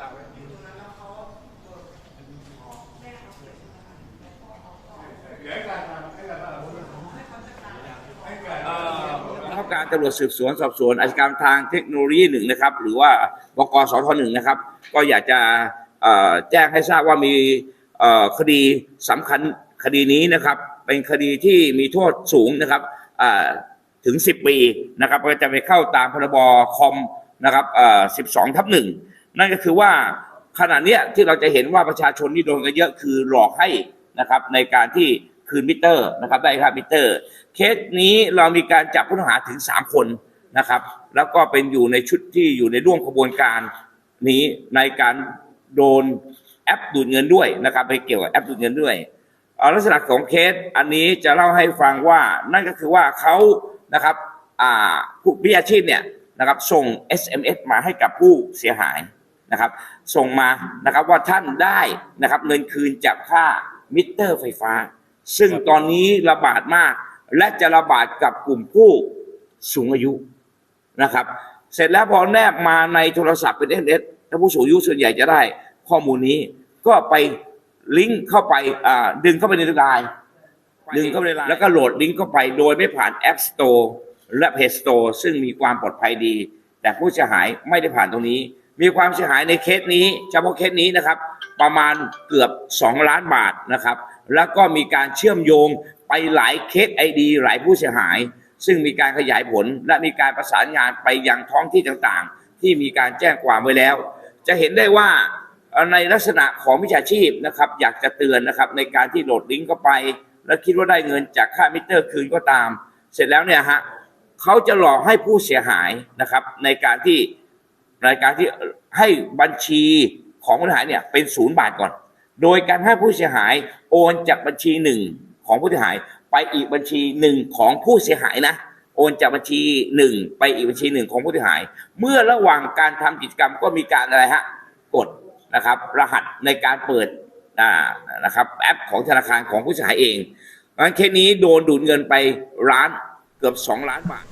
ตาไว้ดีเหลือการทำให้การทำให้การตำรวจสืบสวนสอบสวนอาชญากรรมทางเทคโนโลยีหนึ่งนะครับ หรือว่าบกสทหนึ่งนะครับ ก็อยากจะแจ้งให้ทราบว่ามีคดีสำคัญคดีนี้นะครับ เป็นคดีที่มีโทษสูงนะครับถึง 10 ปีนะครับก็จะไปเข้าตามพรบคอมนะครับอ่อ12ทับหนึ่ง นั่นก็คือว่าขณะเนี้ยที่เราจะเห็นว่าประชาชนที่โดนกันเยอะคือหลอกให้นะครับในการที่คืนมิเตอร์นะครับได้ค่ามิเตอร์ เคสนี้เรามีการจับผู้ต้องหาถึง 3 คนนะครับแล้วก็เป็นอยู่ในชุดที่อยู่ในร่วมขบวนการนี้ในการโดนแอปดูดเงินด้วยนะครับไปเกี่ยวกับแอปดูดเงินด้วยลักษณะของเคสอันนี้จะเล่าให้ฟังว่านั่นก็คือว่าเขานะครับผู้วิชาชีพเนี่ยนะครับส่ง SMS มาให้กับผู้เสียหาย นะครับ ส่งมานะครับว่าท่านได้นะครับเงินคืนจากค่ามิเตอร์ไฟฟ้า ซึ่งตอนนี้ระบาดมาก และจะระบาดกับกลุ่มผู้สูงอายุนะครับ เสร็จแล้วพอแนบมาในโทรศัพท์เป็นเอสเอสถ้าผู้สูงอายุส่วนใหญ่จะได้ข้อมูลนี้ ก็ไปลิงก์เข้าไปดึงเข้าไปในไลน์ดึงเข้าไปในไลน์แล้วก็โหลดลิงก์เข้าไปโดยไม่ผ่าน App Store และ Play Store ซึ่งมีความปลอดภัยดี แต่ผู้เสียหายไม่ได้ผ่านตรงนี้ มีความเสียหายในเคสนี้เฉพาะเคสนี้นะครับ ประมาณเกือบ 2 ล้านบาทนะครับ แล้วก็มีการเชื่อมโยงไปหลายเคสไอดีหลายผู้เสียหาย ซึ่งมีการขยายผลและมีการประสานงานไปยังท้องที่ต่างๆ ที่มีการแจ้งความไว้แล้ว จะเห็นได้ว่าในลักษณะของวิชาชีพนะครับ อยากจะเตือนนะครับในการที่โหลดลิงก์เข้าไป แล้วคิดว่าได้เงินจากค่ามิเตอร์คืนก็ตาม เสร็จแล้วเนี่ยฮะเขาจะหลอกให้ผู้เสียหายนะครับในการที่ ในการที่ให้บัญชีของผู้เสียหายเนี่ยเป็นศูนย์บาทก่อน โดยการให้ผู้เสียหายโอนจากบัญชีหนึ่งของผู้เสียหาย ไปอีกบัญชีหนึ่งของผู้เสียหายนะโอนจากบัญชีหนึ่งไปอีกบัญชีหนึ่งของผู้เสียหาย เมื่อระหว่างการทำกิจกรรมก็มีการอะไรฮะกดนะครับ รหัสในการเปิดนะครับแอปของธนาคารของผู้เสียหายเองงั้นเคสนี้โดนดูดเงินไปล้านเกือบสองล้านบาท